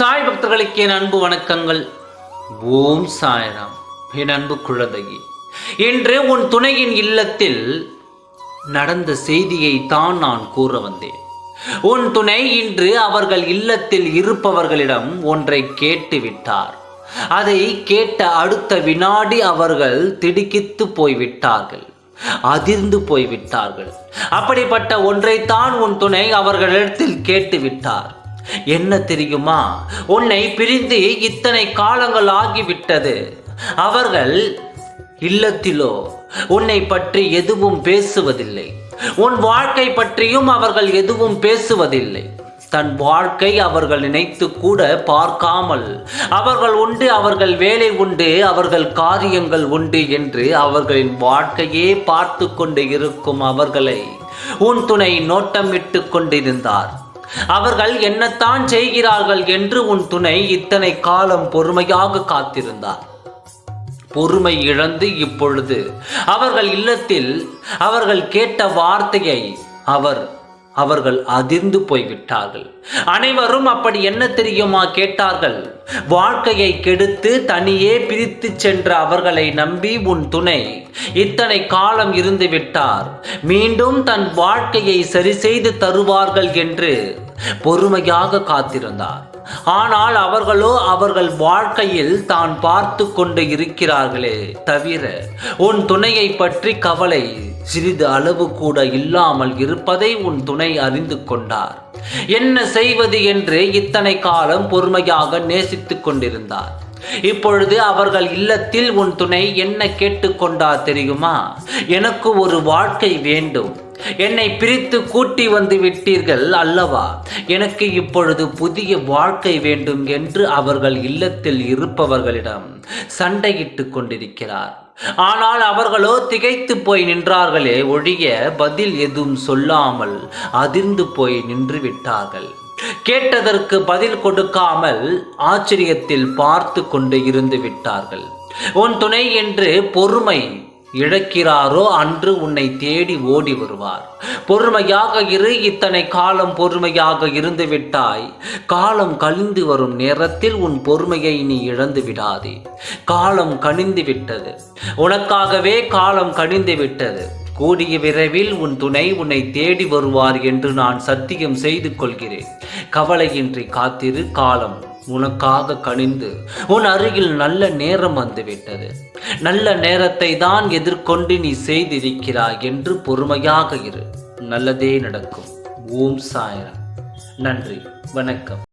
நண்பர்களுக்கு என் அன்பு வணக்கங்கள். ஓம் சாய்ராம். என் அன்பு குழந்தையே இன்று உன் துணையின் இல்லத்தில் நடந்த செய்தியை தான் நான் கூற வந்தேன். உன் துணை இன்று அவர்கள் இல்லத்தில் இருப்பவர்களிடம் ஒன்றை கேட்டு விட்டார் அதை கேட்ட அடுத்த வினாடி அவர்கள் திடுக்கித்து போய்விட்டார்கள். அதிர்ந்து போய்விட்டார்கள். அப்படிப்பட்ட ஒன்றைத்தான் உன் துணை அவர்களிடத்தில் கேட்டு விட்டார் என்ன தெரியுமா? உன்னை பிரிந்து இத்தனை காலங்கள் ஆகிவிட்டது. அவர்கள் இல்லத்திலோ உன்னை பற்றி எதுவும் பேசுவதில்லை. உன் வாழ்க்கை பற்றியும் அவர்கள் எதுவும் பேசுவதில்லை. தன் வாழ்க்கை அவர்கள் நினைத்து கூட பார்க்காமல் அவர்கள் உண்டு அவர்கள் வேலை உண்டு அவர்கள் காரியங்கள் உண்டு என்று அவர்களின் வாழ்க்கையே பார்த்து கொண்டு இருக்கும் அவர்களை உன் துணை நோட்டமிட்டு கொண்டிருந்தார். அவர்கள் என்னத்தான் செய்கிறார்கள் என்று உன் துணை இத்தனை காலம் பொறுமையாக காத்திருந்தார். பொறுமை இழந்து இப்பொழுது அவர்கள் இல்லத்தில் அவர்கள் கேட்ட வார்த்தையை அவர் அவர்கள் அதிர்ந்து போய்விட்டார்கள். அனைவரும் அப்படி என்ன தெரியுமா கேட்டார்கள். வாழ்க்கையை கெடுத்து தனியே பிரித்து சென்ற அவர்களை நம்பி உன் துணை இத்தனை காலம் இருந்து விட்டார். மீண்டும் தன் வாழ்க்கையை சரி செய்து தருவார்கள் என்று பொறுமையாக காத்திருந்தார். ஆனால் அவர்களோ அவர்கள் வாழ்க்கையில் தான் பார்த்து கொண்டு இருக்கிறார்களே தவிர உன் துணையை பற்றி கவலை சிறிது அளவு கூட இல்லாமல் இருப்பதை உன் துணை அறிந்து கொண்டார். என்ன செய்வது என்று இத்தனை காலம் பொறுமையாக நேசித்துக் கொண்டிருந்தார். இப்பொழுது அவர்கள் இல்லத்தில் உன் துணை என்ன கேட்டுக்கொண்டார் தெரியுமா? எனக்கு ஒரு வாழ்க்கை வேண்டும். என்னை பிரித்து கூட்டி வந்து விட்டீர்கள் அல்லவா? எனக்கு இப்பொழுது புதிய வாழ்க்கை வேண்டும் என்று அவர்கள் இல்லத்தில் இருப்பவர்களிடம் சண்டையிட்டு கொண்டிருக்கிறார். ஆனால் அவர்களோ திகைத்து போய் நின்றார்களே ஒழிய பதில் எதுவும் சொல்லாமல் அதிர்ந்து போய் நின்று விட்டார்கள் கேட்டதற்கு பதில் கொடுக்காமல் ஆச்சரியத்தில் பார்த்து கொண்டு இருந்து விட்டார்கள். உன் துணை என்று பொறுமை இழக்கிறாரோ அன்று உன்னை தேடி ஓடி வருவார். பொறுமையாக இரு இத்தனை காலம் பொறுமையாக இருந்து விட்டாய். காலம் கழிந்து வரும் நேரத்தில் உன் பொறுமையை நீ இழந்து விடாதே. காலம் கனிந்து விட்டது. உனக்காகவே காலம் கனிந்து விட்டது. கூடிய விரைவில் உன் துணை உன்னை தேடி வருவார் என்று நான் சத்தியம் செய்து கொள்கிறேன். கவலையின்றி காத்திரு காலம் உனக்காக கனிந்து உன் அருகில் நல்ல நேரம் வந்துவிட்டது. நல்ல நேரத்தை தான் எதிர்கொண்டு நீ செய்திருக்கிறாய் என்று பொறுமையாக இரு. நல்லதே நடக்கும். ஓம் சாயரம். நன்றி. வணக்கம்.